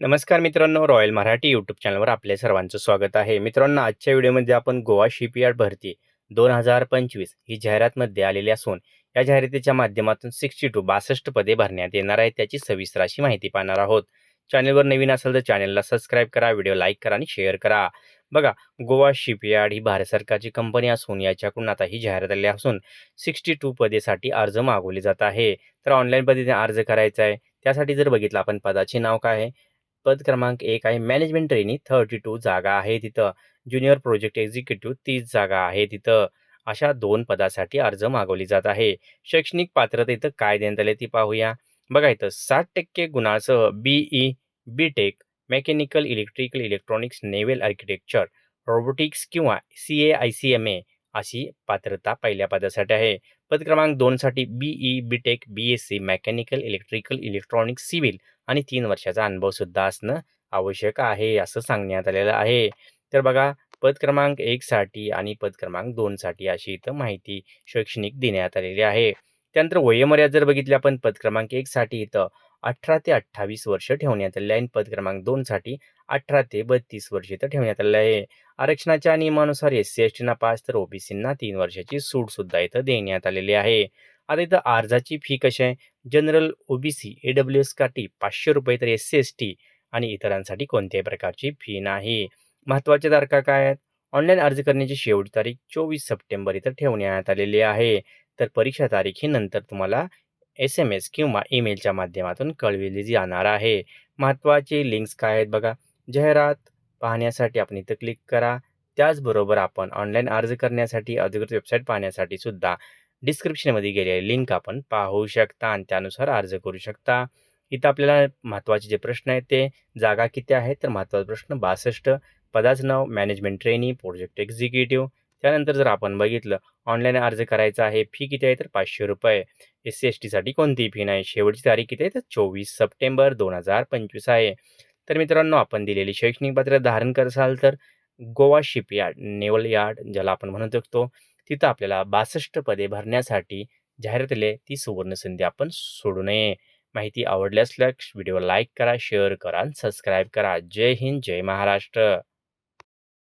नमस्कार मित्रांनो royal Marathi YouTube चॅनलवर आपल्या सर्वांचं स्वागत आहे. मित्रांनो आजच्या व्हिडिओमध्ये आपण गोवा शिपयार्ड भरती दोन हजार पंचवीस ही जाहिरातमध्ये आलेली असून या जाहिरातीच्या माध्यमातून सिक्स्टी टू बासष्ट पदे भरण्यात येणार आहे त्याची सविस्तर अशी माहिती पाहणार आहोत. चॅनलवर नवीन असेल तर चॅनलला सबस्क्राईब करा व्हिडिओ लाईक करा आणि शेअर करा. बघा गोवा शिपयार्ड ही भारत सरकारची कंपनी असून याच्याकडून आता ही जाहिरात आली असून सिक्स्टी टू पदेसाठी अर्ज मागवले जात आहे. तर ऑनलाईन पद्धतीने अर्ज करायचा आहे. त्यासाठी जर बघितलं आपण पदाचे नाव काय आहे पद क्रमांक एक आहे. मॅनेजमेंट ट्रेनी थर्टी टू जागा आहे तिथं. ज्युनियर प्रोजेक्ट एक्झिक्युटिव्ह तीस जागा आहे तिथं. अशा दोन पदासाठी अर्ज मागवली जात आहे. शैक्षणिक पात्रता इथं काय देण्यात आले ती पाहूया. बघा इथं साठ टक्के गुणासह BE B tech mechanical electrical electronics naval architecture robotics किंवा C A I C M A अशी पात्रता पहिल्या पदासाठी आहे. पद क्रमांक दोनसाठी B E B tech B S C mechanical electrical electronics civil आणि तीन वर्षाचा अनुभव सुद्धा असणं आवश्यक आहे असं सांगण्यात आलेलं आहे. तर बघा पद क्रमांक एकसाठी आणि पद क्रमांक दोनसाठी अशी इथं माहिती शैक्षणिक देण्यात आलेली आहे. त्यानंतर वयोमर्यादा जर बघितली आपण पद क्रमांक एकसाठी इथं अठरा ते अठ्ठावीस वर्ष ठेवण्यात आलेले आहे. आणि पद क्रमांक दोनसाठी अठरा ते बत्तीस वर्ष इथं ठेवण्यात आलेलं आहे. आरक्षणाच्या नियमानुसार एस सी एस टीना पाच तर ओबीसींना तीन वर्षाची सूट सुद्धा इथं देण्यात आलेली आहे. आता इथं अर्जाची फी कशी आहे? जनरल ओबीसी ए डब्ल्यू एससाठी पाचशे रुपये तर एस सी एस टी आणि इतरांसाठी कोणत्याही प्रकारची फी नाही. महत्त्वाच्या तारखा काय आहेत? ऑनलाईन अर्ज करण्याची शेवटची तारीख चोवीस सप्टेंबर इथं ठेवण्यात आलेली आहे. तर परीक्षा तारीख ही नंतर तुम्हाला एस एम एस किंवा ईमेलच्या माध्यमातून कळविली जाणार आहे. महत्त्वाचे लिंक्स काय आहेत बघा. जाहिरात पाहण्यासाठी आपण इथं क्लिक करा. त्याचबरोबर आपण ऑनलाईन अर्ज करण्यासाठी अधिकृत वेबसाईट पाहण्यासाठी सुद्धा डिस्क्रिप्शनमध्ये गेलेली लिंक आपण पाहू शकता आणि त्यानुसार अर्ज करू शकता. इथं आपल्याला महत्त्वाचे जे प्रश्न आहेत ते जागा किती आहेत? तर महत्त्वाचा प्रश्न बासष्ट पदाचं नाव मॅनेजमेंट ट्रेनी प्रोजेक्ट एक्झिक्युटिव्ह त्यानंतर जर आपण बघितलं ऑनलाईन अर्ज करायचा आहे फी किती आहे तर पाचशे रुपये. एस सी एस टीसाठी कोणतीही फी नाही? शेवटची तारीख किती आहे तर चोवीस सप्टेंबर दोन हजार पंचवीस आहे. तर मित्रांनो आपण दिलेली शैक्षणिक पत्र धारण करसाल तर गोवा शिपयार्ड नेवल यार्ड ज्याला आपण म्हणू शकतो तिथं आपल्याला बासष्ट पदे भरण्यासाठी जाहिरातीले ती सुवर्ण संधी आपण सोडू नये. माहिती आवडल्यास व्हिडिओ लाईक करा शेअर करा आणि सबस्क्राईब करा. जय हिंद जय महाराष्ट्र.